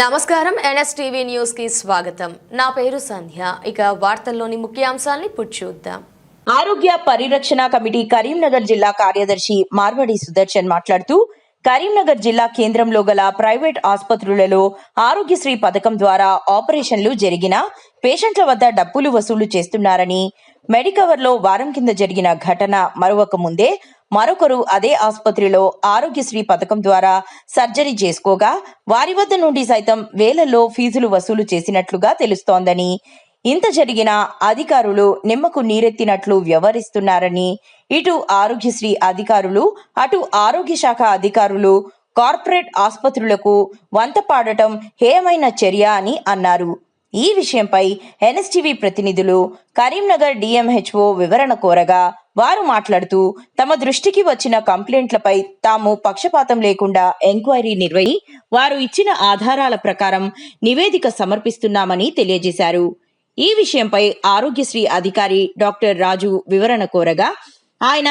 నమస్కారం. ఎన్ఎస్టీవీ న్యూస్కి స్వాగతం. నా పేరు సంధ్య. ఇక వార్తల్లోని ముఖ్యాంశాల్ని చూద్దాం. ఆరోగ్య పరిరక్షణ కమిటీ కరీంనగర్ జిల్లా కార్యదర్శి మార్వడి సుదర్శన్ మాట్లాడుతూ కరీంనగర్ జిల్లా కేంద్రంలో గల ప్రైవేట్ ఆసుపత్రులలో ఆరోగ్యశ్రీ పథకం ద్వారా ఆపరేషన్లు జరిగిన పేషెంట్ల వద్ద డబ్బులు వసూలు చేస్తున్నారని మెడికవర్లో వారం కింద జరిగిన ఘటన మరొక ముందే మరొకరు అదే ఆసుపత్రిలో ఆరోగ్యశ్రీ పథకం ద్వారా సర్జరీ చేసుకోగా వారి వద్ద నుండి సైతం వేలల్లో ఫీజులు వసూలు చేసినట్లుగా తెలుస్తోందని. ఇంత జరిగినా అధికారులు నిమ్మకు నీరెత్తినట్లు వ్యవహరిస్తున్నారని ఇటు ఆరోగ్యశ్రీ అధికారులు అటు ఆరోగ్య శాఖ అధికారులు కార్పొరేట్ ఆసుపత్రులకు వంత పాడటం హేయమైన చర్య అని అన్నారు. ఈ విషయంపై ఎన్ఎస్టీవీ ప్రతినిధులు కరీంనగర్ డిఎంహెచ్ఓ వివరణ కోరగా వారు మాట్లాడుతూ తమ దృష్టికి వచ్చిన కంప్లైంట్లపై తాము పక్షపాతం లేకుండా ఎంక్వైరీ నిర్వహి వారు ఇచ్చిన ఆధారాల ప్రకారం నివేదిక సమర్పిస్తున్నామని తెలియజేశారు. ఈ విషయంపై ఆరోగ్యశ్రీ అధికారి డాక్టర్ రాజు వివరణ కోరగా ఆయన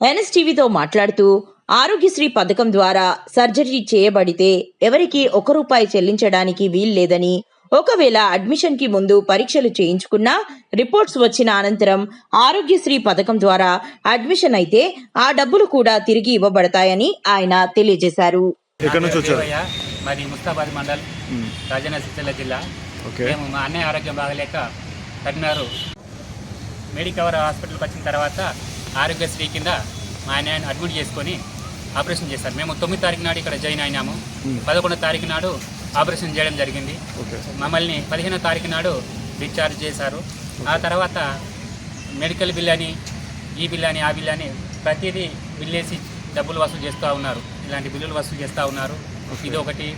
ఎన్ఎస్టీవీతో మాట్లాడుతూ ఆరోగ్యశ్రీ పథకం ద్వారా సర్జరీ చేయబడితే ఎవరికి ఒక రూపాయి చెల్లించడానికి వీల్లేదని ఒకవేళ అడ్మిషన్కి ముందు పరీక్షలు చేయించుకున్నా రిపోర్ట్స్ వచ్చిన అనంతరం ఆరోగ్యశ్రీ పథకం ద్వారా అడ్మిషన్ అయితే ఆ డబ్బులు కూడా తిరిగి ఇవ్వబడతాయని ఆయన తెలియజేశారు. మాది ముస్తాబాద్ మండల్ రాజన్న సిరిసిల్ల జిల్లా. ఓకే. మేము మా అన్నయ్య ఆరోగ్యం బాగలేక కరీంనగర్ మెడికవర్ హాస్పిటల్కి వచ్చిన తర్వాత ఆరోగ్యశ్రీ కింద మా అన్నయ్యని అడ్మిట్ చేసుకొని ఆపరేషన్ చేశారు. మేము తొమ్మిది తారీఖు నాడు ఇక్కడ జాయిన్ అయినాము. పదకొండో తారీఖు నాడు ఆపరేషన్ చేయడం జరిగింది. మమ్మల్ని పదిహేనో తారీఖు నాడు డిశ్చార్జ్ చేశారు. ఆ తర్వాత మెడికల్ బిల్ అని ఈ బిల్ అని ఆ బిల్ అని ప్రతిదీ బిల్ వేసి డబ్బులు వసూలు చేస్తూ ఉన్నారు. ఇలాంటి బిల్లులు వసూలు చేస్తూ ఉన్నారు. ఇది ఒకటి.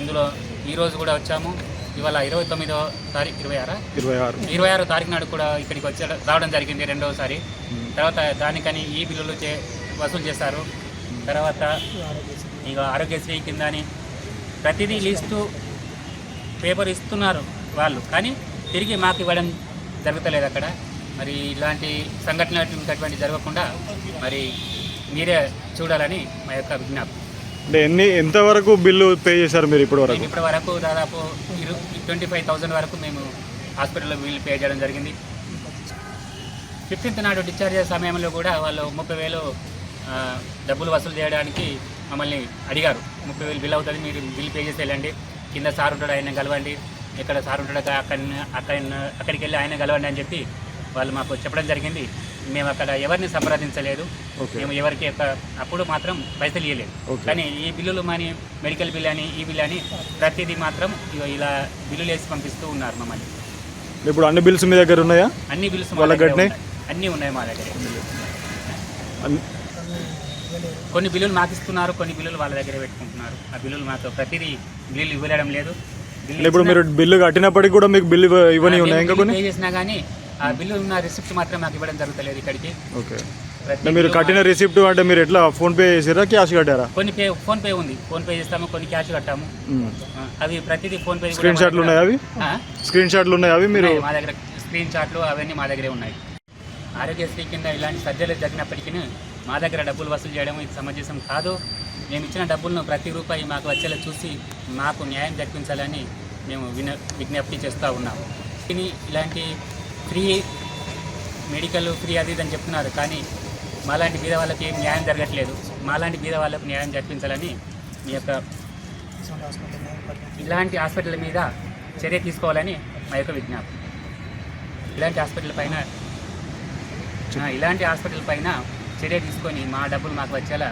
ఇందులో ఈ రోజు కూడా వచ్చాము. ఇవాళ ఇరవై తొమ్మిదో తారీఖు ఇరవై ఆరా? ఇరవై ఆరు. ఇరవై ఆరో తారీఖు నాడు కూడా ఇక్కడికి వచ్చే రావడం జరిగింది రెండవసారి తర్వాత దానికని ఈ బిల్లులు చే వసూలు చేశారు. తర్వాత ఇక ఆరోగ్యశ్రీ కింద అని ప్రతిదీ లిస్టు పేపర్ ఇస్తున్నారు వాళ్ళు. కానీ తిరిగి మాకు ఇవ్వడం జరుగుతలేదు అక్కడ. మరి ఇలాంటి సంఘటన అటువంటి జరగకుండా మరి మీరే చూడాలని మా యొక్క విజ్ఞప్తి అంటే ఎన్ని ఎంతవరకు బిల్లు పే చేశారు మీరు ఇప్పటి వరకు? ఇప్పటి వరకు దాదాపు ఇరు ట్వంటీ ఫైవ్ థౌసండ్ వరకు మేము హాస్పిటల్లో బిల్ పే చేయడం జరిగింది. ఫిఫ్టీన్త్ నాడు డిశ్చార్జ్ సమయంలో కూడా వాళ్ళు ముప్పై వేలు డబ్బులు వసూలు చేయడానికి మమ్మల్ని అడిగారు. ముప్పై వేలు బిల్ అవుతుంది మీరు బిల్ పే చేసి వెళ్ళండి. కింద సార్ ఉంటాడు ఆయన కలవండి. ఇక్కడ సార్ ఉంటాడు అక్కడ అక్కడ అక్కడికి వెళ్ళి ఆయన కలవండి అని చెప్పి వాళ్ళు మాకు చెప్పడం జరిగింది. మేము అక్కడ ఎవరిని సంప్రదించలేదు. మేము ఎవరికి అప్పుడు మాత్రం పైసలు ఇవ్వలేదు. కానీ ఈ బిల్లులు మనీ మెడికల్ బిల్ అని ఈ బిల్ అని ప్రతిదీ మాత్రం ఇలా బిల్లులు వేసి పంపిస్తూ ఉన్నారు మమ్మల్ని. ఇప్పుడు అన్ని బిల్స్ మీ దగ్గర ఉన్నాయా? అన్ని బిల్స్. అన్నీ ఉన్నాయి మా దగ్గర. కొన్ని బిల్లులు మాకు ఇస్తున్నారు కొన్ని బిల్లులు వాళ్ళ దగ్గర పెట్టుకుంటున్నారు. ఆ బిల్లులు మాకు ప్రతిదీ బిల్లులు ఇవ్వడం లేదు. ఇప్పుడు మీరు బిల్లు కట్టినప్పటికి కూడా మీకు బిల్లు ఇవ్వ- ఇవ్వని ఉన్నాయి మేము ఇంకా బిల్లు కొన్ని? పే చేసినా కానీ ఆ బిల్లు ఉన్న రిసిప్ట్ మాత్రం మాకు ఇవ్వడం జరుగుతలేదు ఇక్కడికి. ఓకే. మీరు కట్టిన రిసిప్ట్ అంటే మీరు ఎట్లా ఫోన్ పే చేసారా క్యాష్ కట్టారా? కొన్ని పే ఫోన్ పే ఉంది. ఫోన్ పే చేస్తాము కొన్ని క్యాష్ కట్టాము. అవి ప్రతిదీ ఫోన్ పే స్క్రీన్ షాట్లు ఉన్నాయా అవి? స్క్రీన్ షాట్లు ఉన్నాయి అవి మీరు? మా దగ్గర స్క్రీన్ షాట్లు అవన్నీ మా దగ్గరే ఉన్నాయి. ఆరోగ్యశ్రీ కింద ఇలాంటి సర్జరీలు జరిగినప్పటికీ మా దగ్గర డబ్బులు వసూలు చేయడం ఇది సమంజసం కాదు. మేము ఇచ్చిన డబ్బులను ప్రతి రూపాయి మాకు వచ్చేలా చూసి మాకు న్యాయం దక్కించాలని మేము విన విజ్ఞప్తి చేస్తూ ఉన్నాము ఇది ఇలాంటి ఫ్రీ మెడికల్ ఫ్రీ అది అని చెప్తున్నారు కానీ మాలాంటి బీద వాళ్ళకి ఏం న్యాయం జరగట్లేదు. మాలాంటి బీద వాళ్ళకు న్యాయం జరిపించాలని మీ యొక్క ఇలాంటి హాస్పిటల్ మీద చర్య తీసుకోవాలని మా యొక్క విజ్ఞప్తి. ఇలాంటి హాస్పిటల్ పైన ఇలాంటి హాస్పిటల్ పైన చర్య తీసుకొని మా డబ్బులు మాకు వచ్చేలా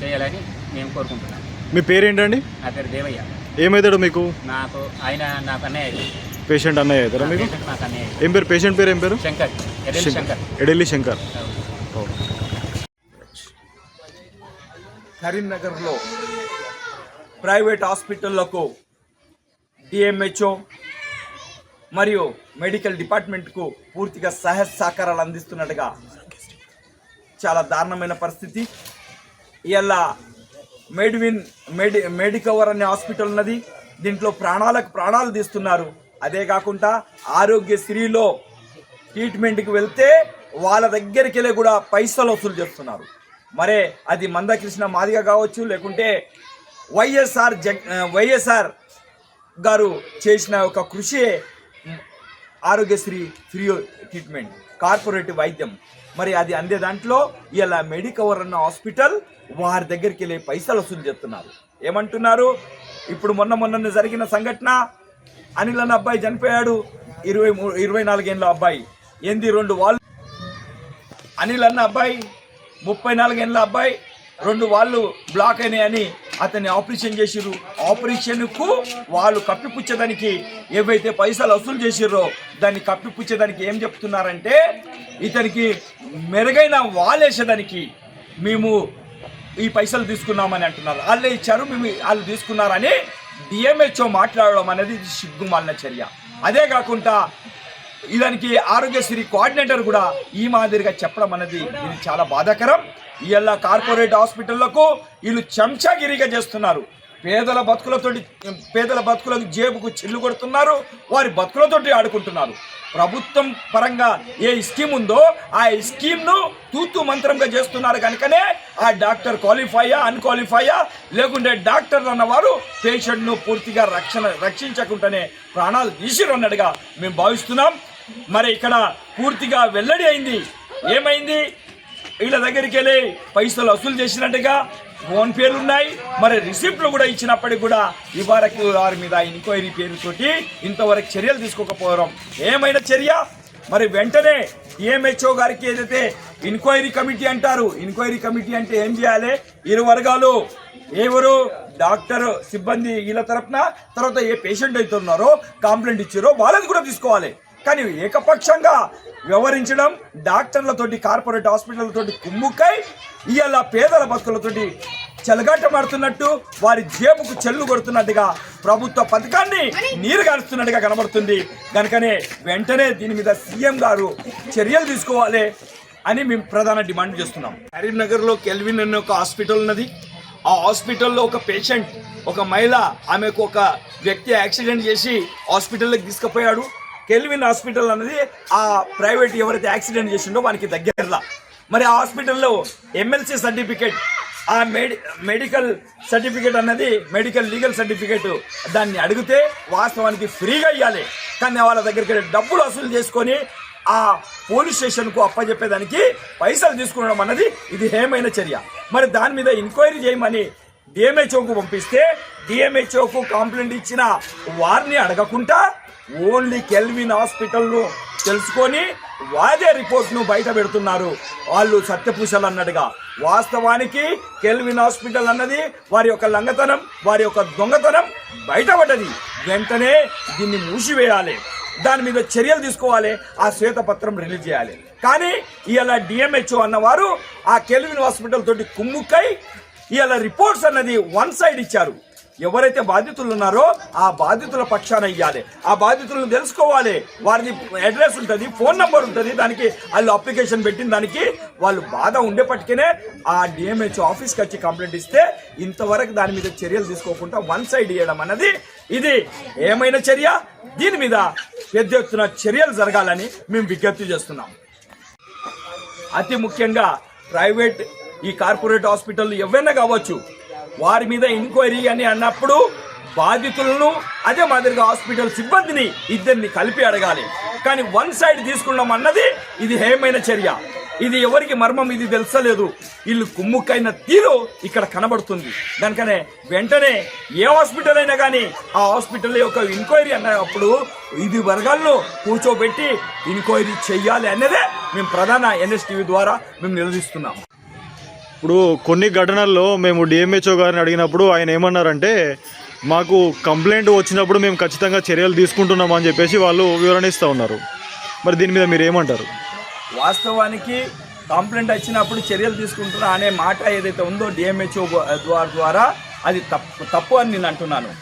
చేయాలని మేము కోరుకుంటున్నాం. మీ పేరేంటండి? నా పేరు దేవయ్య. ఏమవుతాడు మీకు? నాకు ఆయన నాకు అన్నయ్య పేషెంట్ అన్నయ్య అవుతారా మీకు? పేషెంట్ నాకు అన్నయ్య ఏం పేరు? పేషెంట్ పేరు ఏం పేరు? శంకర్. ఎడెల్ శంకర్. ఎడెల్లి శంకర్. ఓకే. కరీంనగర్లో ప్రైవేట్ హాస్పిటళ్ళకు డిఎంహెచ్ఓ మరియు మెడికల్ డిపార్ట్మెంట్కు పూర్తిగా సహాయ సహకారాలు అందిస్తున్నట్టుగా చాలా దారుణమైన పరిస్థితి. ఇవాళ మెడివిన్ మెడి మెడికవర్ అనే హాస్పిటల్ ఉన్నది. దీంట్లో ప్రాణాలకు ప్రాణాలు తీస్తున్నారు. అదే కాకుండా ఆరోగ్యశ్రీలో ట్రీట్మెంట్కి వెళ్తే వాళ్ళ దగ్గరికి వెళ్ళి కూడా పైసలు వసూలు చేస్తున్నారు. మరే అది మందకృష్ణ మాదిగ కావచ్చు లేకుంటే వైఎస్ఆర్ జగ్ వైఎస్ఆర్ గారు చేసిన ఒక కృషి ఆరోగ్యశ్రీ ఫ్రీ ట్రీట్మెంట్ కార్పొరేట్ వైద్యం. మరి అది అందే దాంట్లో ఇలా మెడికవర్ అన్న హాస్పిటల్ వారి దగ్గరికి వెళ్ళి పైసలు వసూలు చేస్తున్నారు. ఏమంటున్నారు? ఇప్పుడు మొన్న మొన్న జరిగిన సంఘటన అనిల్ అన్న అబ్బాయి చనిపోయాడు. ఇరవై మూడు ఇరవై నాలుగేళ్ళ అబ్బాయి. ఏంది రెండు వాళ్ళు? అనిల్ అన్న అబ్బాయి ముప్పై నాలుగేళ్ళ అబ్బాయి రెండు వాళ్ళు బ్లాక్ అయినాయని అతన్ని ఆపరేషన్ చేసిర్రు. ఆపరేషన్కు వాళ్ళు కప్పిపుచ్చేదానికి ఏవైతే పైసలు వసూలు చేసిర్రో దాన్ని కప్పిపుచ్చేదానికి ఏం చెప్తున్నారంటే ఇతనికి మెరుగైన వాళ్ళేసేదానికి మేము ఈ పైసలు తీసుకున్నామని అంటున్నారు. వాళ్ళే ఇచ్చారు మేము వాళ్ళు తీసుకున్నారని డిఎంహెచ్ఓ మాట్లాడడం అనేది సిగ్గుమాలిన చర్య. అదే కాకుండా ఇదానికి ఆరోగ్యశ్రీ కోఆర్డినేటర్ కూడా ఈ మాదిరిగా చెప్పడం అనేది ఇది చాలా బాధాకరం. ఇవాళ కార్పొరేట్ హాస్పిటళ్ళకు వీళ్ళు చెంచాగిరిగా చేస్తున్నారు. పేదల బతుకులతోటి పేదల బతుకులకు జేబుకు చిల్లు కొడుతున్నారు వారి బతుకులతోటి ఆడుకుంటున్నారు. ప్రభుత్వం పరంగా ఏ స్కీమ్ ఉందో ఆ స్కీమ్ను తూతు మంత్రంగా చేస్తున్నారు కనుకనే ఆ డాక్టర్ క్వాలిఫైయా అన్క్వాలిఫైయా లేకుంటే డాక్టర్లు అన్నవారు పేషెంట్ను పూర్తిగా రక్షణ రక్షించకుండానే ప్రాణాలు తీసిరున్నట్టుగా మేము భావిస్తున్నాం. మరి ఇక్కడ పూర్తిగా వెల్లడి అయింది. ఏమైంది? వీళ్ళ దగ్గరికి వెళ్ళి పైసలు వసూలు చేసినట్టుగా ఫోన్ పేర్లు ఉన్నాయి. మరి రిసిప్ట్లు కూడా ఇచ్చినప్పటికి కూడా ఇవరకు వారి మీద ఎంక్వైరీ పేరుతోటి ఇంతవరకు చర్యలు తీసుకోకపోవడం. ఏమైనా చర్య? మరి వెంటనే డిఎంహెచ్ఓ గారికి ఏదైతే ఎంక్వైరీ కమిటీ అంటారు ఎంక్వైరీ కమిటీ అంటే ఏం చేయాలి? ఇరు వర్గాలు ఎవరు? డాక్టర్ సిబ్బంది వీళ్ళ తరపున తర్వాత ఏ పేషెంట్ అయితే ఉన్నారో కంప్లైంట్ ఇచ్చారో వాళ్ళది కూడా తీసుకోవాలి. కానీ ఏకపక్షంగా వ్యవహరించడం డాక్టర్లతోటి కార్పొరేట్ హాస్పిటల్తో కుమ్ముక్కై ఇవాళ పేదల బతుకులతోటి చెలగాటమాడుతున్నట్టు వారి జేబుకు చెల్లు కొడుతున్నట్టుగా ప్రభుత్వ పథకాన్ని నీరు గారుస్తున్నట్టుగా కనబడుతుంది. కనుకనే వెంటనే దీని మీద సీఎం గారు చర్యలు తీసుకోవాలి అని మేము ప్రధాన డిమాండ్ చేస్తున్నాం. కరీంనగర్లో కెల్విన్ అనే ఒక హాస్పిటల్ ఉన్నది. ఆ హాస్పిటల్లో ఒక పేషెంట్ ఒక మహిళ ఆమెకు ఒక వ్యక్తి యాక్సిడెంట్ చేసి హాస్పిటల్లోకి తీసుకుపోయాడు. కెల్విన్ హాస్పిటల్ అన్నది ఆ ప్రైవేట్ ఎవరైతే యాక్సిడెంట్ చేసిండో వానికి దగ్గరలా. మరి ఆ హాస్పిటల్లో ఎమ్మెల్సీ సర్టిఫికేట్ ఆ మెడి మెడికల్ సర్టిఫికేట్ అన్నది మెడికల్ లీగల్ సర్టిఫికేట్ దాన్ని అడిగితే వాస్తవానికి ఫ్రీగా ఇవ్వాలి కానీ వాళ్ళ దగ్గరికి వెళ్ళి డబ్బులు వసూలు చేసుకొని ఆ పోలీస్ స్టేషన్కు అప్పచెప్పేదానికి పైసలు తీసుకునడం అన్నది ఇది హేమైన చర్య. మరి దాని మీద ఎంక్వైరీ చేయమని డిఎంహెచ్ఓకు పంపిస్తే డిఎంహెచ్ఓకు కంప్లైంట్ ఇచ్చిన వారిని అడగకుండా ఓన్లీ కెల్విన్ హాస్పిటల్ను తెలుసుకొని వాదే రిపోర్ట్ను బయట పెడుతున్నారు. వాళ్ళు సత్యపూషలు అన్నట్టుగా. వాస్తవానికి కెల్విన్ హాస్పిటల్ అన్నది వారి యొక్క లంగతనం వారి యొక్క దొంగతనం బయటపడ్డది. వెంటనే దీన్ని మూసివేయాలి. దాని మీద చర్యలు తీసుకోవాలి. ఆ శ్వేతపత్రం రిలీజ్ చేయాలి. కానీ ఇలా డిఎంహెచ్ఓ అన్నవారు ఆ కెల్విన్ హాస్పిటల్ తోటి కుమ్ముక్కై ఇలా రిపోర్ట్స్ అన్నది వన్ సైడ్ ఇచ్చారు. ఎవరైతే బాధితులు ఉన్నారో ఆ బాధితుల పక్షాన ఇవ్వాలి ఆ బాధితులను తెలుసుకోవాలి. వారిది అడ్రస్ ఉంటుంది ఫోన్ నంబర్ ఉంటుంది దానికి వాళ్ళు అప్లికేషన్ పెట్టిన దానికి వాళ్ళు బాధ ఉండేపట్టుకనే ఆ డిఎంహెచ్ ఆఫీస్కి వచ్చి కంప్లైంట్ ఇస్తే ఇంతవరకు దాని మీద చర్యలు తీసుకోకుండా వన్ సైడ్ ఇవ్వడం అన్నది ఇది ఏమైనా చర్య? దీని మీద పెద్ద ఎత్తున చర్యలు జరగాలని మేము విజ్ఞప్తి చేస్తున్నాం. అతి ముఖ్యంగా ప్రైవేట్ ఈ కార్పొరేట్ హాస్పిటల్ ఎవరైనా కావచ్చు వారి మీద ఎంక్వైరీ అని అన్నప్పుడు బాధితులను అదే మాదిరిగా హాస్పిటల్ సిబ్బందిని ఇద్దరిని కలిపి అడగాలి. కానీ వన్ సైడ్ తీసుకున్నాం అన్నది ఇది హేమైన చర్య. ఇది ఎవరికి మర్మం ఇది తెలుసలేదు. వీళ్ళు కుమ్ముక్కైన తీరు ఇక్కడ కనబడుతుంది. దానికనే వెంటనే ఏ హాస్పిటల్ అయినా కానీ ఆ హాస్పిటల్ యొక్క ఎంక్వైరీ అన్నప్పుడు ఇది వర్గాల్లో కూర్చోబెట్టి ఎంక్వైరీ చెయ్యాలి అన్నదే మేము ప్రధాన ఎన్ఎస్టీవీ ద్వారా మేము నిలదీస్తున్నాము ఇప్పుడు కొన్ని ఘటనల్లో మేము డిఎంహెచ్ఓ గారిని అడిగినప్పుడు ఆయన ఏమన్నారంటే మాకు కంప్లైంట్ వచ్చినప్పుడు మేము ఖచ్చితంగా చర్యలు తీసుకుంటున్నాం అని చెప్పేసి వాళ్ళు వివరణ ఇస్తూ ఉన్నారు. మరి దీని మీద మీరు ఏమంటారు? వాస్తవానికి కంప్లైంట్ వచ్చినప్పుడు చర్యలు తీసుకుంటున్నా అనే మాట ఏదైతే ఉందో డిఎంహెచ్ఓ ద్వారా ద్వారా అది తప్పు తప్పు అని నేను అంటున్నాను.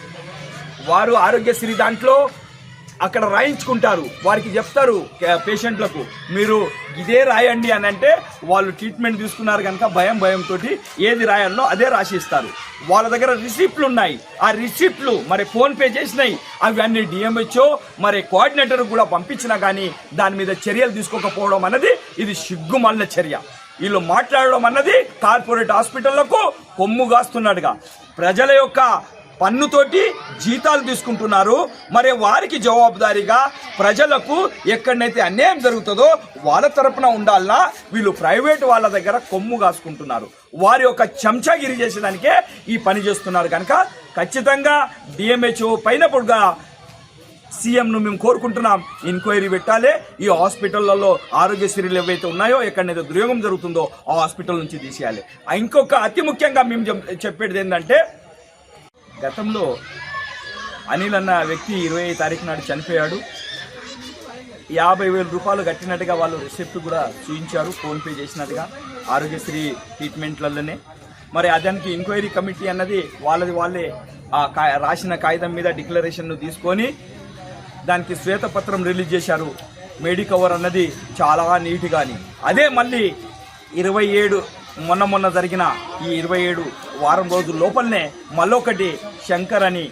వారు ఆరోగ్యశ్రీ దాంట్లో అక్కడ రాయించుకుంటారు. వారికి చెప్తారు పేషెంట్లకు మీరు ఇదే రాయండి అని అంటే వాళ్ళు ట్రీట్మెంట్ తీసుకున్నారు కనుక భయం భయంతో ఏది రాయాలో అదే రాసిస్తారు. వాళ్ళ దగ్గర రిసిప్ట్లు ఉన్నాయి. ఆ రిసిప్ట్లు మరి ఫోన్ పే చేసినాయి. అవి అన్ని డిఎంహెచ్ఓ మరి కోఆర్డినేటర్ కూడా పంపించినా కానీ దాని మీద చర్యలు తీసుకోకపోవడం అన్నది ఇది సిగ్గుమాలిన చర్య. వీళ్ళు మాట్లాడడం అన్నది కార్పొరేట్ హాస్పిటళ్ళకు కొమ్ము కాస్తున్నాడుగా. ప్రజల యొక్క పన్నుతోటి జీతాలు తీసుకుంటున్నారు. మరి వారికి జవాబుదారీగా ప్రజలకు ఎక్కడనైతే అన్యాయం జరుగుతుందో వాళ్ళ తరపున ఉండాలన్నా వీళ్ళు ప్రైవేట్ వాళ్ళ దగ్గర కొమ్ము కాసుకుంటున్నారు. వారి యొక్క చెంచాగిరి చేసేదానికే ఈ పని చేస్తున్నారు కనుక ఖచ్చితంగా డిఎంహెచ్ఓ పైన పొడుగా సీఎంను మేము కోరుకుంటున్నాం. ఎంక్వైరీ పెట్టాలి. ఈ హాస్పిటళ్ళలో ఆరోగ్యశ్రీలు ఏవైతే ఉన్నాయో ఎక్కడైతే దుర్యోగం జరుగుతుందో ఆ హాస్పిటల్ నుంచి తీసేయాలి. ఆ ఇంకొక అతి ముఖ్యంగా మేము చెప్- చెప్పేది ఏంటంటే గతంలో అనిల్ అన్న వ్యక్తి ఇరవై తారీఖు నాడు చనిపోయాడు. యాభై వేల రూపాయలు కట్టినట్టుగా వాళ్ళు రిసిప్ట్ కూడా చూపించారు ఫోన్పే చేసినట్టుగా ఆరోగ్యశ్రీ ట్రీట్మెంట్లలోనే. మరి అదానికి ఎంక్వైరీ కమిటీ అన్నది వాళ్ళది వాళ్ళే ఆ కా- రాసిన కాగితం మీద డిక్లరేషన్ను తీసుకొని దానికి శ్వేతపత్రం రిలీజ్ చేశారు. మెడికవర్ అన్నది చాలా నీట్గాని. అదే మళ్ళీ ఇరవై ఏడు మొన్న మొన్న జరిగిన ఈ ఇరవై ఏడు వారం రోజుల లోపలనే మళ్ళొకటి శంకర్ అని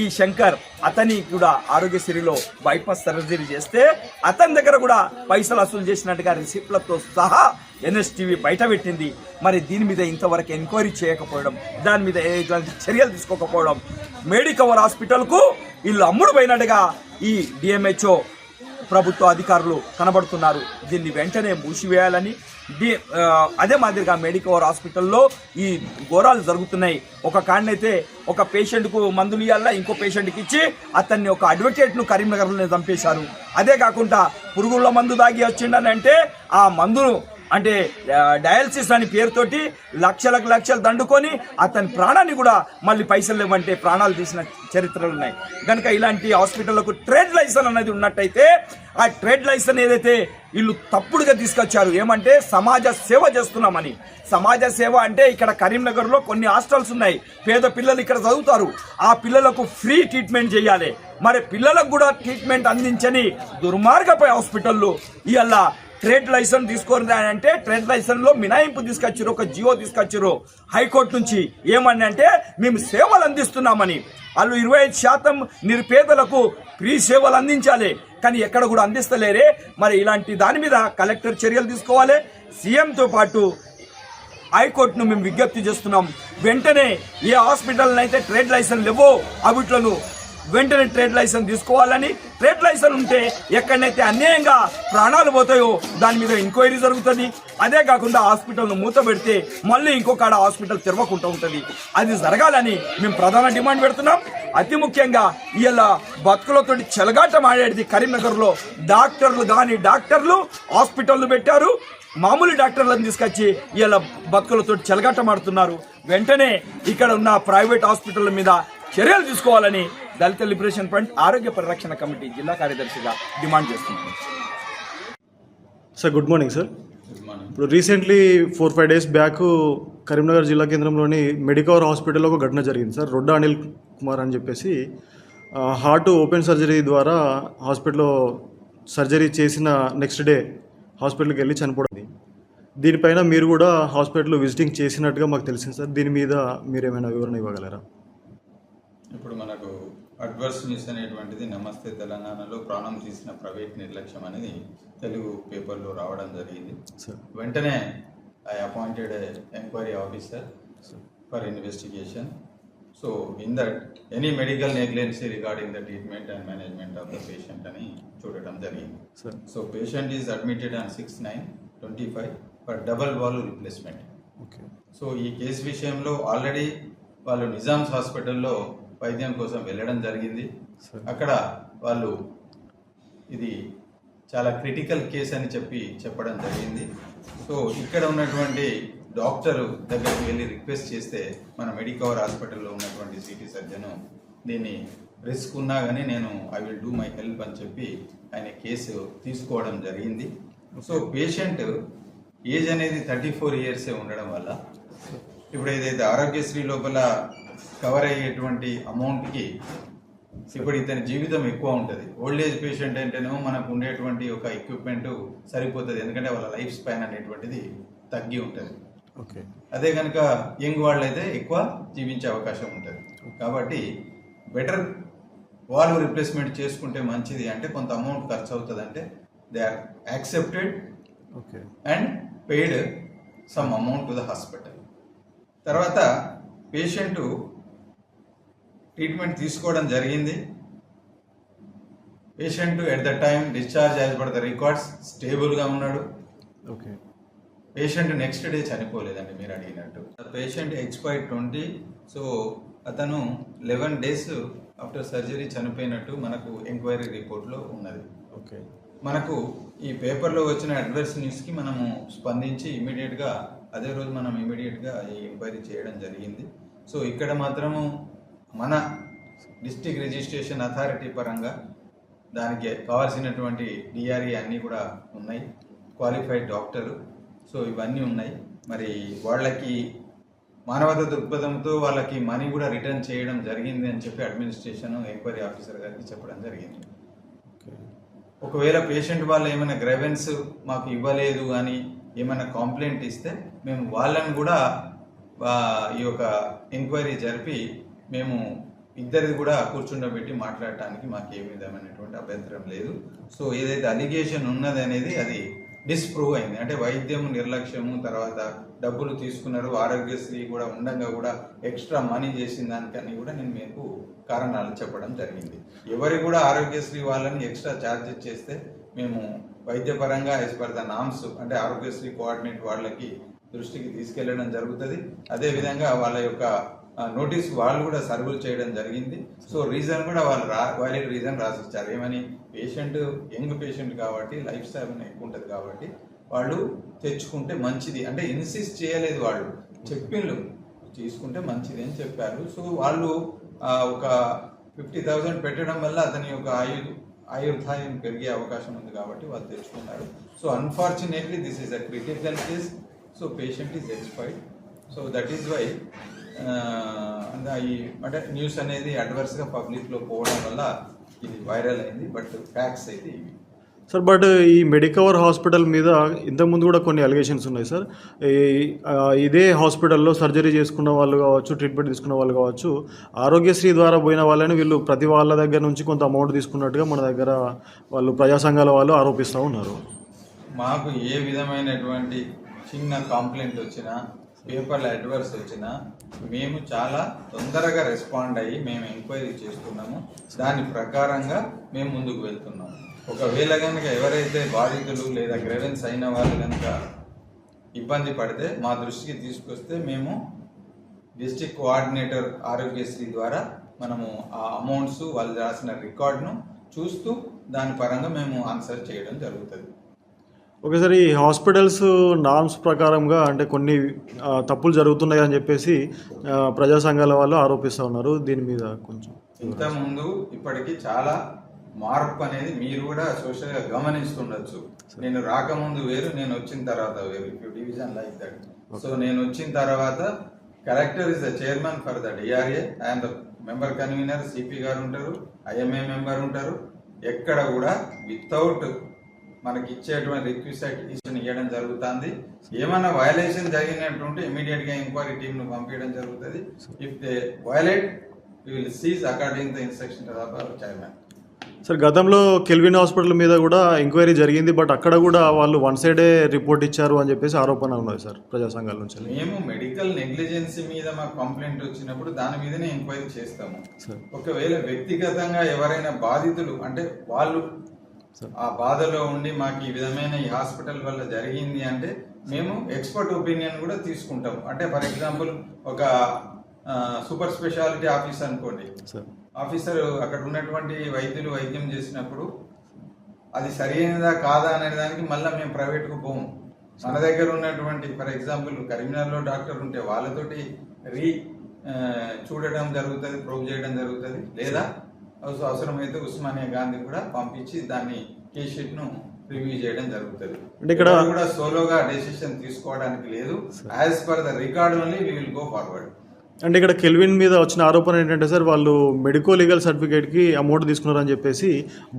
ఈ శంకర్ అతని కూడా ఆరోగ్యశ్రీలో బైపాస్ సర్జరీ చేస్తే అతని దగ్గర కూడా పైసలు వసూలు చేసినట్టుగా రిసిప్ట్లతో సహా ఎన్ఎస్టీవీ బయట పెట్టింది. మరి దీని మీద ఇంతవరకు ఎంక్వైరీ చేయకపోవడం దాని మీద ఎటువంటి చర్యలు తీసుకోకపోవడం మెడికవర్ హాస్పిటల్కు వీళ్ళు అమ్ముడు పోయినట్టుగా ఈ డిఎంహెచ్ఓ ప్రభుత్వ అధికారులు కనబడుతున్నారు. దీన్ని వెంటనే మూసివేయాలని అదే మాదిరిగా మెడికవర్ హాస్పిటల్లో ఈ ఘోరాలు జరుగుతున్నాయి. ఒక కాడనైతే ఒక పేషెంట్కు మందులు ఇవ్వాలా ఇంకో పేషెంట్కి ఇచ్చి అతన్ని ఒక అడ్వకేట్ను కరీంనగర్లోనే చంపేశారు. అదే కాకుండా పురుగుల మందు దాగి వచ్చిండని అంటే ఆ మందును అంటే డయాలసిస్ అని పేరుతోటి లక్షలకు లక్షలు దండుకొని అతని ప్రాణాన్ని కూడా మళ్ళీ పైసలు లేవంటే ప్రాణాలు తీసిన చరిత్రలు ఉన్నాయి. కనుక ఇలాంటి హాస్పిటళ్ళకు ట్రేడ్ లైసెన్స్ అనేది ఉన్నట్టయితే ఆ ట్రేడ్ లైసెన్స్ ఏదైతే వీళ్ళు తప్పుడుగా తీసుకొచ్చారు ఏమంటే సమాజ సేవ చేస్తున్నామని. సమాజ సేవ అంటే ఇక్కడ కరీంనగర్లో కొన్ని హాస్టల్స్ ఉన్నాయి. పేద పిల్లలు ఇక్కడ చదువుతారు. ఆ పిల్లలకు ఫ్రీ ట్రీట్మెంట్ చేయాలి. మరి పిల్లలకు కూడా ట్రీట్మెంట్ అందించని దుర్మార్గపై హాస్పిటల్లో ఇవాళ ట్రేడ్ లైసెన్స్ తీసుకొని అంటే ట్రేడ్ లైసెన్స్లో మినాయింపు తీసుకొచ్చారు ఒక జియో తీసుకొచ్చారు. హైకోర్టు నుంచి ఏమని అంటే మేము సేవలు అందిస్తున్నామని. వాళ్ళు ఇరవై ఐదు శాతం నిరుపేదలకు ఫ్రీ సేవలు అందించాలి. కానీ ఎక్కడ కూడా అందిస్తలేరే. మరి ఇలాంటి దాని మీద కలెక్టర్ చర్యలు తీసుకోవాలి. సీఎంతో పాటు హైకోర్టును మేము విజ్ఞప్తి చేస్తున్నాం. వెంటనే ఏ హాస్పిటల్ అయితే ట్రేడ్ లైసెన్స్ లేవో అవిట్లను వెంటనే ట్రేడ్ లైసెన్స్ తీసుకోవాలని ట్రేడ్ లైసెన్స్ ఉంటే ఎక్కడైతే అన్యాయంగా ప్రాణాలు పోతాయో దాని మీద ఎంక్వైరీ జరుగుతుంది. అదే కాకుండా హాస్పిటల్ను మూత పెడితే మళ్ళీ ఇంకొక హాస్పిటల్ తెరవకుండా ఉంటుంది. అది జరగాలని మేము ప్రధాన డిమాండ్ పెడుతున్నాం. అతి ముఖ్యంగా ఇలా బతుకులతో చెలగాటం ఆడేది కరీంనగర్లో డాక్టర్లు కానీ డాక్టర్లు హాస్పిటల్లు పెట్టారు. మామూలు డాక్టర్లను తీసుకొచ్చి ఇలా బతుకులతో చెలగాటమాడుతున్నారు వెంటనే ఇక్కడ ఉన్న ప్రైవేట్ హాస్పిటల్ మీద చర్యలు తీసుకోవాలని దళిత లిబరేషన్ ఫ్రంట్ ఆరోగ్య పరిరక్షణ కమిటీ జిల్లా కార్యదర్శిగా డిమాండ్ చేస్తున్నాం సార్ గుడ్ మార్నింగ్ సార్ ఇప్పుడు recently four five days back Karimnagar జిల్లా కేంద్రంలోని మెడికవర్ హాస్పిటల్లో ఒక ఘటన జరిగింది సార్. రొడ్డా అనిల్ కుమార్ అని చెప్పేసి హార్ట్ ఓపెన్ సర్జరీ ద్వారా హాస్పిటల్లో సర్జరీ చేసిన నెక్స్ట్ డే హాస్పిటల్కి వెళ్ళి చనిపోయింది దీనిపైన మీరు కూడా హాస్పిటల్ విజిటింగ్ చేసినట్టుగా మాకు తెలిసింది సార్. దీని మీద మీరు ఏమైనా వివరణ ఇవ్వగలరా? ఇప్పుడు మనకు అడ్వర్స్ న్యూస్ అనేటువంటిది నమస్తే తెలంగాణలో ప్రాణం తీసిన ప్రైవేట్ నిర్లక్ష్యం అనేది తెలుగు పేపర్లో రావడం జరిగింది. వెంటనే I appointed enquiry officer for investigation. So in that any medical negligence regarding the treatment and management of the patient అని చూడటం జరిగింది. So patient is admitted on six nine twenty five for double valve replacement. Okay. So ఈ case విషయంలో already వాళ్ళు నిజామ్స్ హాస్పిటల్లో వైద్యం కోసం వెళ్ళడం జరిగింది. అక్కడ వాళ్ళు ఇది చాలా క్రిటికల్ కేస్ అని చెప్పి చెప్పడం జరిగింది. సో ఇక్కడ ఉన్నటువంటి డాక్టర్ దగ్గరికి వెళ్ళి రిక్వెస్ట్ చేస్తే మన మెడికవర్ హాస్పిటల్లో ఉన్నటువంటి సిటీ సర్జన్ దీన్ని రిస్క్ ఉన్నా కానీ నేను I will do my help అని చెప్పి ఆయన కేసు తీసుకోవడం జరిగింది. సో పేషెంట్ ఏజ్ అనేది థర్టీ ఫోర్ ఇయర్సే ఉండడం వల్ల ఇప్పుడు ఏదైతే ఆరోగ్యశ్రీ లోపల కవర్ అయ్యేటువంటి అమౌంట్కి ఇప్పుడు ఇతని జీవితం ఎక్కువ ఉంటుంది. ఓల్డ్ ఏజ్ పేషెంట్ అంటేనేమో మనకు ఉండేటువంటి ఒక ఎక్విప్మెంట్ సరిపోతుంది. ఎందుకంటే వాళ్ళ లైఫ్ స్పాన్ అనేటువంటిది తగ్గి ఉంటుంది. ఓకే. అదే కనుక యంగ్ వాళ్ళైతే ఎక్కువ జీవించే అవకాశం ఉంటుంది. కాబట్టి బెటర్ వాళ్ళు రిప్లేస్మెంట్ చేసుకుంటే మంచిది అంటే కొంత అమౌంట్ ఖర్చు అవుతుంది అంటే they are accepted okay. And paid some amount to the hospital తర్వాత పేషెంట్ ట్రీట్మెంట్ తీసుకోవడం జరిగింది. Patient at the time discharge as per the records స్టేబుల్గా ఉన్నాడు. ఓకే. పేషెంట్ నెక్స్ట్ డే చనిపోలేదండి మీరు అడిగినట్టు. పేషెంట్ ఎక్స్పైర్డ్ ట్వంటీ సో అతను లెవెన్ డేస్ ఆఫ్టర్ సర్జరీ చనిపోయినట్టు మనకు ఎంక్వైరీ రిపోర్ట్లో ఉన్నది. ఓకే. మనకు ఈ పేపర్లో వచ్చిన అడ్వర్స్ న్యూస్కి మనము స్పందించి ఇమీడియట్గా అదే రోజు మనం ఇమీడియట్గా ఈ ఎంక్వైరీ చేయడం జరిగింది. సో ఇక్కడ మాత్రము మన డిస్టిక్ రిజిస్ట్రేషన్ అథారిటీ పరంగా దానికి కావాల్సినటువంటి డిఆర్ఏ అన్నీ కూడా ఉన్నాయి. క్వాలిఫైడ్ డాక్టరు సో ఇవన్నీ ఉన్నాయి. మరి వాళ్ళకి మానవత దృక్పథంతో వాళ్ళకి మనీ కూడా రిటర్న్ చేయడం జరిగింది అని చెప్పి అడ్మినిస్ట్రేషన్ ఎంక్వైరీ ఆఫీసర్ గారికి చెప్పడం జరిగింది. ఒకవేళ పేషెంట్ వాళ్ళు ఏమైనా గ్రెవెన్స్ మాకు ఇవ్వలేదు అని ఏమైనా కంప్లైంట్ ఇస్తే మేము వాళ్ళని కూడా ఈ యొక్క ఎంక్వైరీ జరిపి మేము ఇద్దరిది కూడా కూర్చుండబెట్టి మాట్లాడటానికి మాకు ఏ విధమైనటువంటి అభ్యంతరం లేదు. సో ఏదైతే అలిగేషన్ ఉన్నది అనేది అది డిస్ప్రూవ్ అయింది. అంటే వైద్యం నిర్లక్ష్యము తర్వాత డబ్బులు తీసుకున్నారు ఆరోగ్యశ్రీ కూడా ఉండగా కూడా ఎక్స్ట్రా మనీ చేసిన దానికని కూడా నేను మీకు కారణాలు చెప్పడం జరిగింది. ఎవరి కూడా ఆరోగ్యశ్రీ వాళ్ళని ఎక్స్ట్రా ఛార్జెస్ చేస్తే మేము వైద్యపరంగా యాజ్ పర్ ద నామ్స్ అంటే ఆరోగ్యశ్రీ కోఆర్డినేట్ వాళ్ళకి దృష్టికి తీసుకెళ్ళడం జరుగుతుంది. అదేవిధంగా వాళ్ళ యొక్క నోటీస్ వాళ్ళు కూడా సర్వులు చేయడం జరిగింది. సో రీజన్ కూడా వాళ్ళు రా వ్యాలిడ్ రీజన్ రాసిచ్చారు. ఏమని? పేషెంట్ యంగ్ పేషెంట్ కాబట్టి లైఫ్ స్టైల్ ఎక్కువ ఉంటుంది కాబట్టి వాళ్ళు తెచ్చుకుంటే మంచిది. అంటే ఇన్సిస్ట్ చేయలేదు వాళ్ళు. చెప్పిండ్రు తీసుకుంటే మంచిది అని చెప్పారు. సో వాళ్ళు ఒక ఫిఫ్టీ థౌజండ్ పెట్టడం వల్ల అతని యొక్క ఆయుధ ఆయుర్దాయం పెరిగే అవకాశం ఉంది కాబట్టి వాళ్ళు తెచ్చుకున్నారు. So unfortunately this is a critical case so patient is expired so that is why ఈ అంటే న్యూస్ అనేది అడ్వర్స్గా పబ్లిక్లో పోవడం వల్ల ఇది వైరల్ అయింది బట్ ఫ్యాక్ట్స్ అయితే ఇవి. సార్ బట్ uh, ఈ మెడికవర్ హాస్పిటల్ మీద ఇంతకుముందు కూడా కొన్ని అలిగేషన్స్ ఉన్నాయి సార్ ఈ ఇదే హాస్పిటల్లో సర్జరీ చేసుకున్న వాళ్ళు కావచ్చు ట్రీట్మెంట్ తీసుకున్న వాళ్ళు కావచ్చు ఆరోగ్యశ్రీ ద్వారా పోయిన వాళ్ళని వీళ్ళు ప్రతి వాళ్ళ దగ్గర నుంచి కొంత అమౌంట్ తీసుకున్నట్టుగా మన దగ్గర వాళ్ళు ప్రజా సంఘాల వాళ్ళు ఆరోపిస్తూ ఉన్నారు. మాకు ఏ విధమైనటువంటి చిన్న కంప్లైంట్ వచ్చినా పేపర్ల అడ్వర్స్ వచ్చినా మేము చాలా తొందరగా రెస్పాండ్ అయ్యి మేము ఎంక్వైరీ చేస్తున్నాము. దాని ప్రకారంగా మేము ముందుకు వెళ్తున్నాము. ఒకవేళ కనుక ఎవరైతే బాధితులు లేదా గ్రెవెన్స్ అయిన వాళ్ళు కనుక ఇబ్బంది పడితే మా దృష్టికి తీసుకొస్తే మేము డిస్ట్రిక్ట్ కోఆర్డినేటర్ ఆరోగ్యశ్రీ ద్వారా మనము ఆ అమౌంట్స్ వాళ్ళు రాసిన రికార్డును చూస్తూ దాని పరంగా మేము ఆన్సర్ చేయడం జరుగుతుంది. ఒకేసారి ఈ హాస్పిటల్స్ నామ్స్ ప్రకారంగా అంటే కొన్ని తప్పులు జరుగుతున్నాయి అని చెప్పేసి ప్రజా సంఘాల వాళ్ళు ఆరోపిస్తూ ఉన్నారు. దీని మీద కొంచెం ఇంతకుముందు ఇప్పటికి చాలా మార్పు అనేది మీరు కూడా సోషల్గా గమనిస్తుండొచ్చు నేను రాకముందు వేరు నేను వచ్చిన తర్వాత వేరు. If you division like that so నేను వచ్చిన తర్వాత collector is the chairman for the DRA and member convener CP గారు ఉంటారు ఐఎంఏ మెంబర్ ఉంటారు. ఎక్కడ కూడా వితౌట్ మనకి ఇచ్చేటువంటి రిక్వెస్ట్ ఇవ్వడం జరుగుతుంది. ఏమైనా వయలేషన్ జరిగినట్టుంటే ఇమీడియట్గా ఎంక్వైరీ టీమ్ను పంపించడం జరుగుతుంది. If they violate will seize according the instruction of chairman sir గతంలో కెల్విన్ హాస్పిటల్ మీద కూడా ఎంక్వైరీ జరిగింది బట్ అక్కడ కూడా వాళ్ళు వన్ సైడే రిపోర్ట్ ఇచ్చారు అని చెప్పేసి ఆరోపణ ఉన్నది సార్ ప్రజా సంఘాల నుంచి. మేము మెడికల్ నెగ్లిజెన్సీ మీద మాకు కంప్లైంట్ వచ్చినప్పుడు దాని మీదనే ఎంక్వైరీ చేస్తాము. సార్. ఒకవేళ వ్యక్తిగతంగా ఎవరైనా బాధితులు అంటే వాళ్ళు. ఆ బాధలో ఉండి మాకు ఈ విధమైన ఈ హాస్పిటల్ వల్ల జరిగింది అంటే మేము ఎక్స్పర్ట్ ఒపీనియన్ కూడా తీసుకుంటాం అంటే ఫర్ ఎగ్జాంపుల్ ఒక సూపర్ స్పెషాలిటీ ఆఫీస్ అనుకోండి. సార్. ఆఫీసర్ అక్కడ ఉన్నటువంటి వైద్యులు వైద్యం చేసినప్పుడు అది సరైనదా కాదా అనే దానికి మళ్ళీ మేము ప్రైవేట్కు పోము మన దగ్గర ఉన్నటువంటి ఫర్ ఎగ్జాంపుల్ కరీంనగర్లో డాక్టర్ ఉంటే వాళ్ళతోటి రీ ఆ, చూడడం జరుగుతుంది ప్రూవ్ చేయడం జరుగుతుంది. లేదా అవస- అవసరమైతే ఉస్మానియా గాంధీ కూడా పంపించి దాన్ని కేస్ షీట్ను రివ్యూ చేయడం జరుగుతుంది. అంటే ఇక్కడ- కూడా సోలోగా డెసిషన్ తీసుకోవడానికి లేదు. As per the record only we will go forward. అంటే ఇక్కడ కెల్విన్ మీద వచ్చిన ఆరోపణ ఏంటంటే సార్ వాళ్ళు మెడికో లీగల్ సర్టిఫికేట్కి అమౌంట్ తీసుకున్నారని చెప్పేసి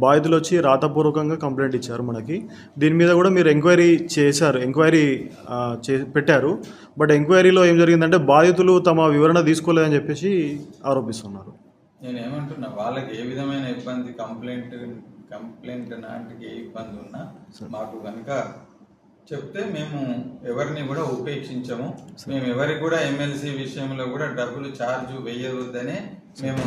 బాధితులు వచ్చి రాతపూర్వకంగా కంప్లైంట్ ఇచ్చారు మనకి. దీని మీద కూడా మీరు ఎంక్వైరీ చేశారు ఎంక్వైరీ చే పెట్టారు. బట్ ఎంక్వైరీలో ఏం జరిగిందంటే బాధితులు తమ వివరణ తీసుకోలేదని చెప్పేసి ఆరోపిస్తున్నారు. నేను ఏమంటున్నా వాళ్ళకి ఏ విధమైన ఇబ్బంది కంప్లైంట్ కంప్లైంట్ నాటికి ఏ ఇబ్బంది ఉన్నా మాకు కనుక చెప్తే మేము ఎవరిని కూడా ఉపేక్షించము. మేము ఎవరికి కూడా ఎమ్మెల్సీ విషయంలో కూడా డబ్బులు ఛార్జ్ వేయవద్దనే మేము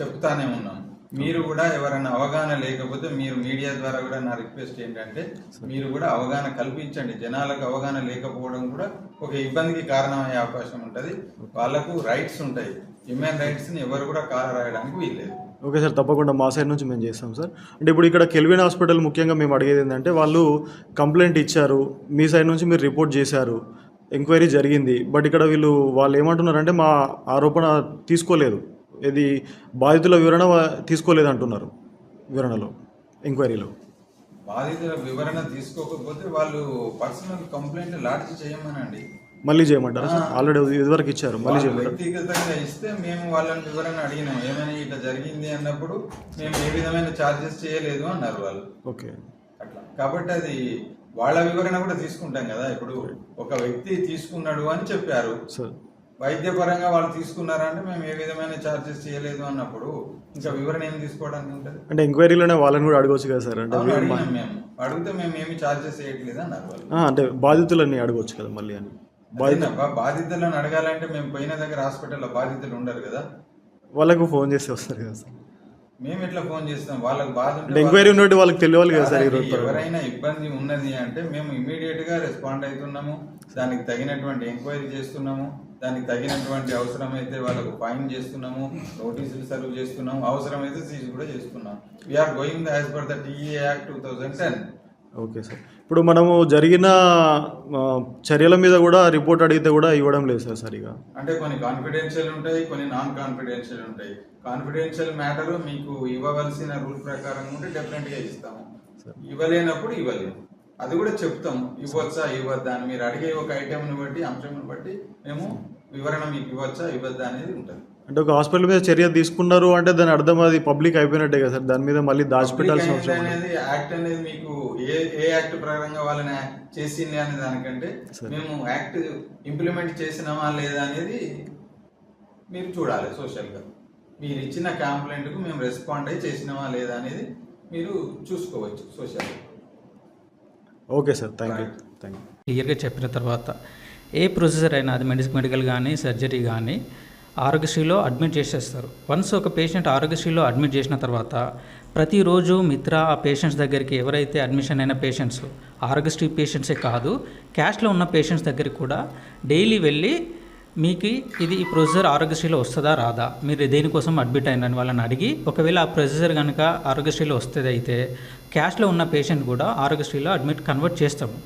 చెప్తానే ఉన్నాం మీరు కూడా ఎవరైనా అవగాహన లేకపోతే మీరు మీడియా ద్వారా కూడా నా రిక్వెస్ట్ ఏంటంటే మీరు కూడా అవగాహన కల్పించండి. జనాలకు అవగాహన లేకపోవడం కూడా ఒక ఇబ్బందికి కారణమయ్యే అవకాశం ఉంటుంది. వాళ్ళకు రైట్స్ ఉంటాయి. హ్యూమన్ రైట్స్ని ఎవరు కూడా కాల రాయడానికి వీల్లేదు. ఓకే సార్ తప్పకుండా మా సైడ్ నుంచి మేము చేస్తాం సార్. అంటే ఇప్పుడు ఇక్కడ కెల్విన్ హాస్పిటల్ ముఖ్యంగా మేము అడిగేది ఏంటంటే వాళ్ళు కంప్లైంట్ ఇచ్చారు మీ సైడ్ నుంచి మీరు రిపోర్ట్ చేశారు ఎంక్వైరీ జరిగింది బట్ ఇక్కడ వీళ్ళు వాళ్ళు ఏమంటున్నారంటే మా ఆరోపణ తీసుకోలేదు. ఇది బాధితుల వివరణ తీసుకోలేదు అంటున్నారు వివరణలో ఎంక్వైరీలో. బాధితుల వివరణ తీసుకోకపోతే వాళ్ళు పర్సనల్ కంప్లైంట్ లాడ్జ్ చేయమనండి. మళ్ళీ చేయమంటారా సార్? ఆల్రెడీ ఇదివరకు ఇచ్చారు మళ్ళీ చేయమంటారు? వ్యక్తిగతంగా ఇస్తే మేము వాళ్ళని వివరణ అడిగినాం. ఏమైనా ఇట్లా జరిగింది అన్నప్పుడు మేము ఏ విధమైన ఛార్జెస్ చేయలేదు అన్నారు వాళ్ళు. ఓకే. అట్లా. కాబట్టి అది వాళ్ళ వివరణ కూడా తీసుకుంటాం కదా. ఇప్పుడు ఒక వ్యక్తి తీసుకున్నాడు అని చెప్పారు. సార్. వైద్యపరంగా వాళ్ళు తీసుకున్నారా అంటే మేము ఏ విధమైన ఛార్జెస్ చేయలేదు అన్నప్పుడు ఇంకా వివరణ ఏం తీసుకోవడానికి ఉంటుంది? అంటే ఎంక్వైరీలోనే వాళ్ళని కూడా అడగవచ్చు కదా సార్. అంటే అడిగినాం మేము. అడిగితే మేము ఏమి ఛార్జెస్ చేయట్లేదు అన్నారు వాళ్ళు. అంటే బాధితులని అడగవచ్చు కదా మళ్ళీ అని. బాధితులను అడగాలంటే మేము పోయిన దగ్గర హాస్పిటల్లో బాధితులు ఉండరు కదా? వాళ్ళకు ఫోన్ చేసి వస్తారు కదా సార్. మేము ఎట్లా ఫోన్ చేస్తాం? వాళ్ళకి బాధ ఎంక్వైరీ ఉన్నట్టు వాళ్ళకి తెలియాలి కదా సార్ ఎవరైనా ఇబ్బంది ఉన్నది అంటే మేము ఇమీడియట్గా రెస్పాండ్ అవుతున్నాము. దానికి తగినటువంటి ఎంక్వైరీ చేస్తున్నాము. దానికి తగినటువంటి అవసరమైతే వాళ్ళకు ఫైన్ చేస్తున్నాము. నోటీసులు సర్వ్ చేస్తున్నాము. అవసరమైతే సీజ్ కూడా చేస్తున్నాం we are going as per the TA act two thousand ten okay sir. ఇప్పుడు మనము జరిగిన చర్యల మీద కూడా రిపోర్ట్ అడిగితే కూడా ఇవ్వడం లేదు సార్ సరిగా. అంటే కొన్ని కాన్ఫిడెన్షియల్ ఉంటాయి కొన్ని నాన్ కాన్ఫిడెన్షియల్ ఉంటాయి. కాన్ఫిడెన్షియల్ మ్యాటర్ మీకు ఇవ్వవలసిన రూల్ ప్రకారం ఉంటే డెఫినెట్గా ఇస్తాము. ఇవ్వలేనప్పుడు ఇవ్వలేము. అది కూడా చెప్తాం ఇవ్వచ్చా ఇవ్వద్దా అని. మీరు అడిగే ఒక ఐటెంని బట్టి అంశంని బట్టి మేము వివరణ మీకు ఇవ్వచ్చా ఇవ్వద్దా అనేది ఉంటుంది. అంటే ఒక హాస్పిటల్ మీద చర్య తీసుకున్నారు అంటే దాని అర్థం అది పబ్లిక్ అయిపోయినట్టే కదా సార్. దాని మీద మళ్ళీ దాచిపెట్టాల్సిన అవసరం అనేది. యాక్ట్ అనేది మీకు ఏ ఏ యాక్ట్ ప్రకారంగా వాళ్ళని చేసింది అనే దానికంటే. మేము యాక్ట్ ఇంప్లిమెంట్ చేసినామా లేదా అనేది మీరు చూడాలి సోషల్గా. మీరు ఇచ్చిన కంప్లైంట్కు మేము రెస్పాండ్ అయ్యి చేసినామా లేదా అనేది మీరు చూసుకోవచ్చు సోషల్గా. Okay sir. Thank you. Thank you. క్లియర్గా చెప్పిన తర్వాత ఏ ప్రొసీజర్ అయినా అది మెడిసిన్ మెడికల్ కానీ సర్జరీ కానీ ఆరోగ్యశ్రీలో అడ్మిట్ చేసేస్తారు. వన్స్ ఒక పేషెంట్ ఆరోగ్యశ్రీలో అడ్మిట్ చేసిన తర్వాత ప్రతిరోజు మిత్ర ఆ పేషెంట్స్ దగ్గరికి ఎవరైతే అడ్మిషన్ అయిన పేషెంట్స్ ఆరోగ్యశ్రీ పేషెంట్సే కాదు క్యాష్లో ఉన్న పేషెంట్స్ దగ్గరికి కూడా డైలీ వెళ్ళి మీకు ఇది ఈ ప్రొసీజర్ ఆరోగ్యశ్రీలో వస్తుందా రాదా? మీరు దేనికోసం అడ్మిట్ అయినని వాళ్ళని అడిగి ఒకవేళ ఆ ప్రొసీజర్ కనుక ఆరోగ్యశ్రీలో వస్తుంది అయితే క్యాష్లో ఉన్న పేషెంట్ కూడా ఆరోగ్యశ్రీలో అడ్మిట్ కన్వర్ట్ చేస్తాము.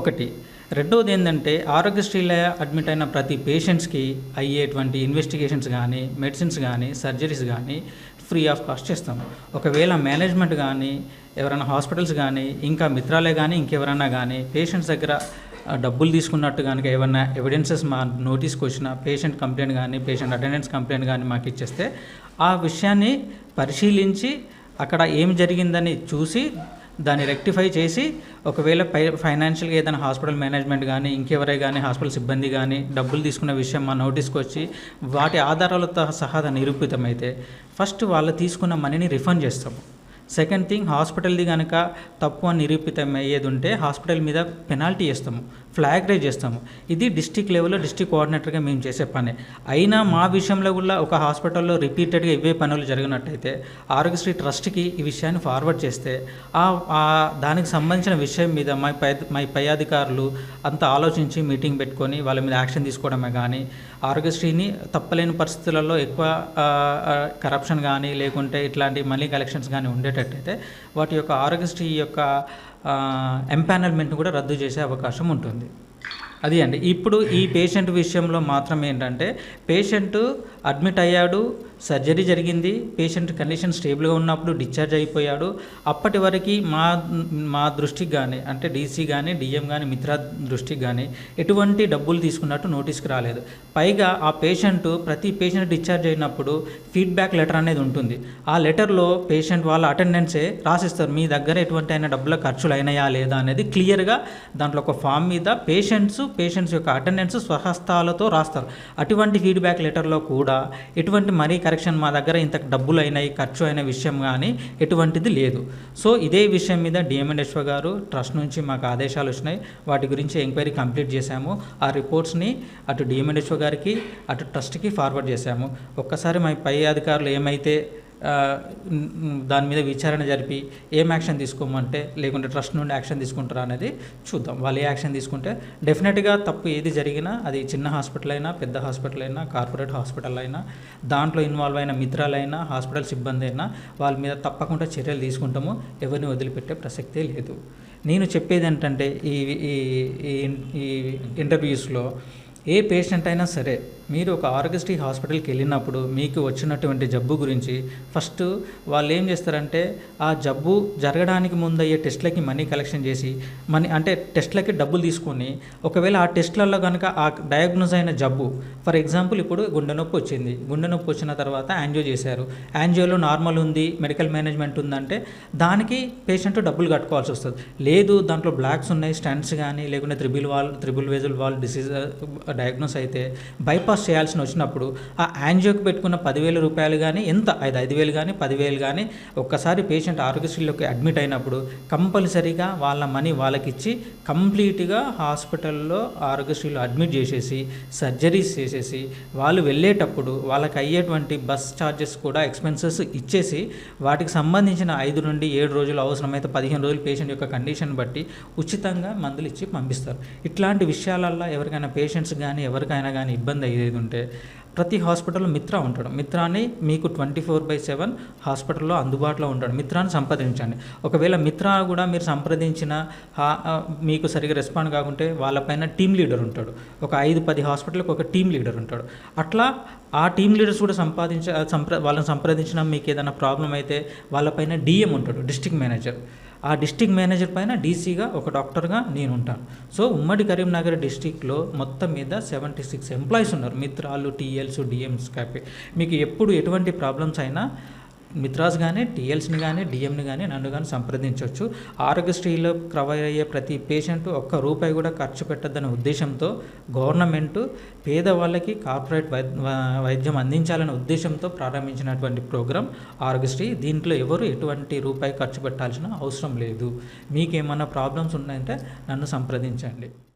ఒకటి రెండోది ఏంటంటే ఆరోగ్యశ్రీలో అడ్మిట్ అయిన ప్రతి పేషెంట్స్కి అయ్యేటువంటి ఇన్వెస్టిగేషన్స్ కానీ మెడిసిన్స్ కానీ సర్జరీస్ కానీ ఫ్రీ ఆఫ్ కాస్ట్ చేస్తాం ఒకవేళ మేనేజ్మెంట్ కానీ ఎవరైనా హాస్పిటల్స్ కానీ ఇంకా మిత్రాలే కానీ ఇంకెవరైనా కానీ పేషెంట్స్ దగ్గర డబ్బులు తీసుకున్నట్టు కనుక ఏమైనా ఎవిడెన్సెస్ మా నోటీస్కి వచ్చిన పేషెంట్ కంప్లైంట్ కానీ పేషెంట్ అటెండెన్స్ కంప్లైంట్ కానీ మాకు ఇచ్చేస్తే ఆ విషయాన్ని పరిశీలించి అక్కడ ఏం జరిగిందని చూసి దాన్ని రెక్టిఫై చేసి ఒకవేళ పై ఫైనాన్షియల్గా ఏదైనా హాస్పిటల్ మేనేజ్మెంట్ కానీ ఇంకెవరే కానీ హాస్పిటల్ సిబ్బంది కానీ డబ్బులు తీసుకున్న విషయం మా నోటీస్కి వచ్చి వాటి ఆధారాలతో సహా నిరూపితమైతే ఫస్ట్ వాళ్ళు తీసుకున్న మనీని రిఫండ్ చేస్తాము. సెకండ్ థింగ్ హాస్పిటల్ది కనుక తప్పు అని నిరూపితం అయ్యేది ఉంటే హాస్పిటల్ మీద పెనాల్టీ ఇస్తాము ఫ్లాగ్ రేజ్ చేస్తాము. ఇది డిస్టిక్ లెవెల్లో డిస్టిక్ కోఆర్డినేటర్గా మేము చేసే పని. అయినా మా విషయంలో కూడా ఒక హాస్పిటల్లో రిపీటెడ్గా ఇవే పనులు జరిగినట్టయితే ఆరోగ్యశ్రీ ట్రస్ట్కి ఈ విషయాన్ని ఫార్వర్డ్ చేస్తే ఆ దానికి సంబంధించిన విషయం మీద మా పై మా పై అధికారులు అంతా ఆలోచించి మీటింగ్ పెట్టుకొని వాళ్ళ మీద యాక్షన్ తీసుకోవడమే కానీ ఆరోగ్యశ్రీని తప్పలేని పరిస్థితులలో ఎక్కువ కరప్షన్ కానీ లేకుంటే ఇట్లాంటి మనీ కలెక్షన్స్ కానీ ఉండేటట్టయితే వాటి యొక్క ఆరోగ్యశ్రీ యొక్క ఎంపానల్మెంట్ని కూడా రద్దు చేసే అవకాశం ఉంటుంది. అది అండి. ఇప్పుడు ఈ పేషెంట్ విషయంలో మాత్రం ఏంటంటే పేషెంట్ అడ్మిట్ అయ్యాడు సర్జరీ జరిగింది పేషెంట్ కండిషన్ స్టేబుల్గా ఉన్నప్పుడు డిశ్చార్జ్ అయిపోయాడు. అప్పటి వరకు మా మా దృష్టికి కానీ అంటే డీసీ కానీ డిఎం కానీ మిత్ర దృష్టికి కానీ ఎటువంటి డబ్బులు తీసుకున్నట్టు నోటీస్కి రాలేదు. పైగా ఆ పేషెంట్ ప్రతి పేషెంట్ డిశ్చార్జ్ అయినప్పుడు ఫీడ్బ్యాక్ లెటర్ అనేది ఉంటుంది. ఆ లెటర్లో పేషెంట్ వాళ్ళ అటెండెన్సే రాసిస్తారు. మీ దగ్గర ఎటువంటి అయినా డబ్బుల ఖర్చులు అయినాయా లేదా అనేది క్లియర్గా దాంట్లో ఒక ఫామ్ మీద పేషెంట్స్ పేషెంట్స్ యొక్క అటెండెన్స్ స్వహస్తాలతో రాస్తారు. అటువంటి ఫీడ్బ్యాక్ లెటర్లో కూడా ఎటువంటి మరీ కరెక్షన్ మా దగ్గర ఇంత డబ్బులు అయినాయి ఖర్చు అయిన విషయం కానీ ఎటువంటిది లేదు. సో ఇదే విషయం మీద డిఎంఎన్ఎస్ఓ గారు ట్రస్ట్ నుంచి మాకు ఆదేశాలు వచ్చినాయి. వాటి గురించి ఎంక్వైరీ కంప్లీట్ చేశాము. ఆ రిపోర్ట్స్ని అటు డిఎంఎన్ఎస్ఓ గారికి అటు ట్రస్ట్కి ఫార్వర్డ్ చేశాము. ఒక్కసారి మా పై అధికారులు ఏమైతే దాని మీద విచారణ జరిపి ఏం యాక్షన్ తీసుకోమంటే లేకుంటే ట్రస్ట్ నుండి యాక్షన్ తీసుకుంటారా అనేది చూద్దాం. వాళ్ళు ఏ యాక్షన్ తీసుకుంటే డెఫినెట్గా తప్పు ఏది జరిగినా అది చిన్న హాస్పిటల్ అయినా పెద్ద హాస్పిటల్ అయినా కార్పొరేట్ హాస్పిటల్ అయినా దాంట్లో ఇన్వాల్వ్ అయిన మిత్రాలైనా హాస్పిటల్ సిబ్బంది అయినా వాళ్ళ మీద తప్పకుండా చర్యలు తీసుకుంటాము. ఎవరిని వదిలిపెట్టే ప్రసక్తే లేదు. నేను చెప్పేది ఏంటంటే ఈ ఈ ఈ- ఈ ఇంటర్వ్యూస్లో ఏ పేషెంట్ అయినా సరే మీరు ఒక ఆరోగ్యశ్రీ హాస్పిటల్కి వెళ్ళినప్పుడు మీకు వచ్చినటువంటి జబ్బు గురించి ఫస్ట్ వాళ్ళు ఏం చేస్తారంటే ఆ జబ్బు జరగడానికి ముందు అయ్యే టెస్ట్లకి మనీ కలెక్షన్ చేసి మనీ అంటే టెస్ట్లకి డబ్బులు తీసుకొని ఒకవేళ ఆ టెస్ట్లలో కనుక ఆ డయాగ్నోస్ అయిన జబ్బు ఫర్ ఎగ్జాంపుల్ ఇప్పుడు గుండె నొప్పి వచ్చింది. గుండె నొప్పి వచ్చిన తర్వాత యాంజియో చేశారు. యాంజియోలో నార్మల్ ఉంది మెడికల్ మేనేజ్మెంట్ ఉందంటే దానికి పేషెంట్ డబ్బులు కట్టుకోవాల్సి వస్తుంది. లేదు దాంట్లో బ్లాక్స్ ఉన్నాయి స్టంట్స్ కానీ లేకుంటే triple valve triple vessel valve disease diagnose అయితే బైపాస్ చేయాల్సి వచ్చినప్పుడు ఆ యాంజియోకి పెట్టుకున్న పదివేల రూపాయలు కానీ ఎంత? ఐదు ఐదు వేలు కానీ పదివేలు కానీ ఒక్కసారి పేషెంట్ ఆరోగ్యశ్రీలోకి అడ్మిట్ అయినప్పుడు కంపల్సరీగా వాళ్ళ మనీ వాళ్ళకి ఇచ్చి కంప్లీట్గా హాస్పిటల్లో ఆరోగ్యశ్రీలో అడ్మిట్ చేసేసి సర్జరీస్ చేసేసి వాళ్ళు వెళ్ళేటప్పుడు వాళ్ళకి అయ్యేటువంటి బస్ ఛార్జెస్ కూడా ఎక్స్పెన్సెస్ ఇచ్చేసి వాటికి సంబంధించిన ఐదు నుండి ఏడు రోజులు అవసరమైతే పదిహేను రోజులు పేషెంట్ యొక్క కండిషన్ బట్టి ఉచితంగా మందులు ఇచ్చి పంపిస్తారు. ఇట్లాంటి విషయాలల్లో ఎవరికైనా పేషెంట్స్ కానీ ఎవరికైనా కానీ ఇబ్బంది అయ్యేది ఉంటే ప్రతి హాస్పిటల్లో మిత్ర ఉంటాడు. మిత్రాన్ని మీకు ట్వంటీ ఫోర్ బై సెవెన్ హాస్పిటల్లో అందుబాటులో ఉంటాడు. మిత్రాన్ని సంప్రదించండి. ఒకవేళ మిత్ర కూడా మీరు సంప్రదించిన మీకు సరిగా రెస్పాండ్ కాకుంటే వాళ్ళపైన టీమ్ లీడర్ ఉంటాడు. ఒక ఐదు పది హాస్పిటల్కి ఒక టీమ్ లీడర్ ఉంటాడు. అట్లా ఆ టీమ్ లీడర్స్ కూడా సంపాదించ సంప్ర వాళ్ళని సంప్రదించిన మీకు ఏదైనా ప్రాబ్లం అయితే వాళ్ళపైన డిఎం ఉంటాడు డిస్ట్రిక్ట్ మేనేజర్. ఆ డిస్టిక్ మేనేజర్ పైన డీసీగా ఒక డాక్టర్గా నేను ఉంటాను సో ఉమ్మడి కరీంనగర్ డిస్టిక్లో మొత్తం మీద సెవెంటీ సిక్స్ ఎంప్లాయీస్ ఉన్నారు. మిత్రాలు టీఎల్స్ డిఎంస్ కాపీ మీకు ఎప్పుడు ఎటువంటి ప్రాబ్లమ్స్ అయినా మిత్రాస్ కానీ టీఎల్స్ని కానీ డిఎంని కానీ నన్ను కానీ సంప్రదించవచ్చు ఆరోగ్యశ్రీలో కవర్ అయ్యే ప్రతి పేషెంట్ ఒక్క రూపాయి కూడా ఖర్చు పెట్టద్దనే ఉద్దేశంతో గవర్నమెంట్ పేదవాళ్ళకి కార్పొరేట్ వైద్యం అందించాలనే ఉద్దేశంతో ప్రారంభించినటువంటి ప్రోగ్రాం ఆరోగ్యశ్రీ. దీంట్లో ఎవరు ఎటువంటి రూపాయి ఖర్చు పెట్టాల్సిన అవసరం లేదు. మీకేమన్నా ప్రాబ్లమ్స్ ఉన్నాయంటే నన్ను సంప్రదించండి.